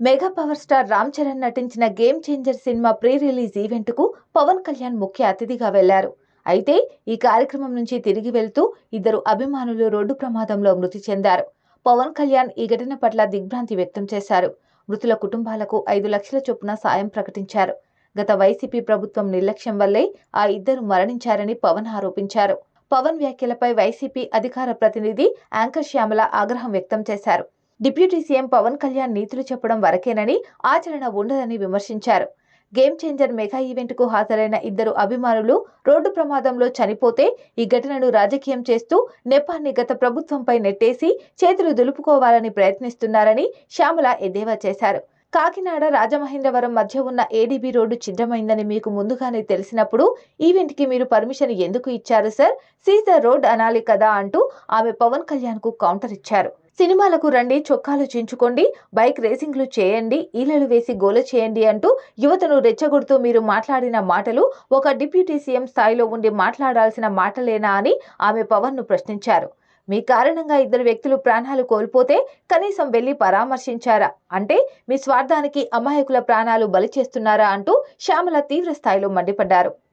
Mega power star Ram Charan నటించిన game changer cinema pre release ఈవెంట్కు పవన్ కళ్యాణ్ ముఖ్య అతిథిగా వెళ్ళారు. అయితే ఈ కార్యక్రమం నుంచి తిరిగి వెళ్తూ ఇద్దరు అభిమానులు రోడ్డు ప్రమాదంలో మృతి చెందారు. పవన్ కళ్యాణ్ ఈ ఘటన పట్ల దిగ్భ్రాంతి వ్యక్తం చేశారు. మృతుల కుటుంబాలకు ఐదు లక్షల చొప్పున సాయం ప్రకటించారు. గత వైసీపీ ప్రభుత్వం నిర్లక్ష్యం వల్లే ఆ ఇద్దరు మరణించారని పవన్ ఆరోపించారు. పవన్ వ్యాఖ్యలపై వైసీపీ అధికార ప్రతినిధి యాంకర్ శ్యామల ఆగ్రహం వ్యక్తం చేశారు. డిప్యూటీ సీఎం పవన్ కళ్యాణ్ నీతులు చెప్పడం వరకేనని ఆచరణ ఉండదని విమర్శించారు. గేమ్ చేంజర్ మెగా ఈవెంట్కు హాజరైన ఇద్దరు అభిమానులు రోడ్డు ప్రమాదంలో చనిపోతే ఈ ఘటనను రాజకీయం చేస్తూ నెపాన్ని గత ప్రభుత్వంపై నెట్టేసి చేతులు దులుపుకోవాలని ప్రయత్నిస్తున్నారని శ్యామల ఎద్దేవా చేశారు. కాకినాడ రాజమహేంద్రవరం మధ్య ఉన్న ఏడీబీ రోడ్డు ఛిద్రమైందని మీకు ముందుగానే తెలిసినప్పుడు ఈవెంట్కి మీరు పర్మిషన్ ఎందుకు ఇచ్చారు సార్? సీజ్ ద రోడ్ అనాలి కదా అంటూ ఆమె పవన్ కళ్యాణ్కు కౌంటర్ ఇచ్చారు. సినిమాలకు రండి చొక్కాలు చించుకోండి బైక్ రేసింగ్లు చేయండి ఈలలు వేసి గోల చేయండి అంటూ యువతను రెచ్చగొడుతూ మీరు మాట్లాడిన మాటలు ఒక డిప్యూటీ సీఎం స్థాయిలో ఉండి మాట్లాడాల్సిన మాటలేనా అని ఆమె పవన్ను ప్రశ్నించారు. మీ కారణంగా ఇద్దరు వ్యక్తులు ప్రాణాలు కోల్పోతే కనీసం వెళ్ళి పరామర్శించారా? అంటే మీ స్వార్థానికి అమాయకుల ప్రాణాలు బలి చేస్తున్నారా? అంటూ శ్యామల తీవ్ర స్థాయిలో మండిపడ్డారు.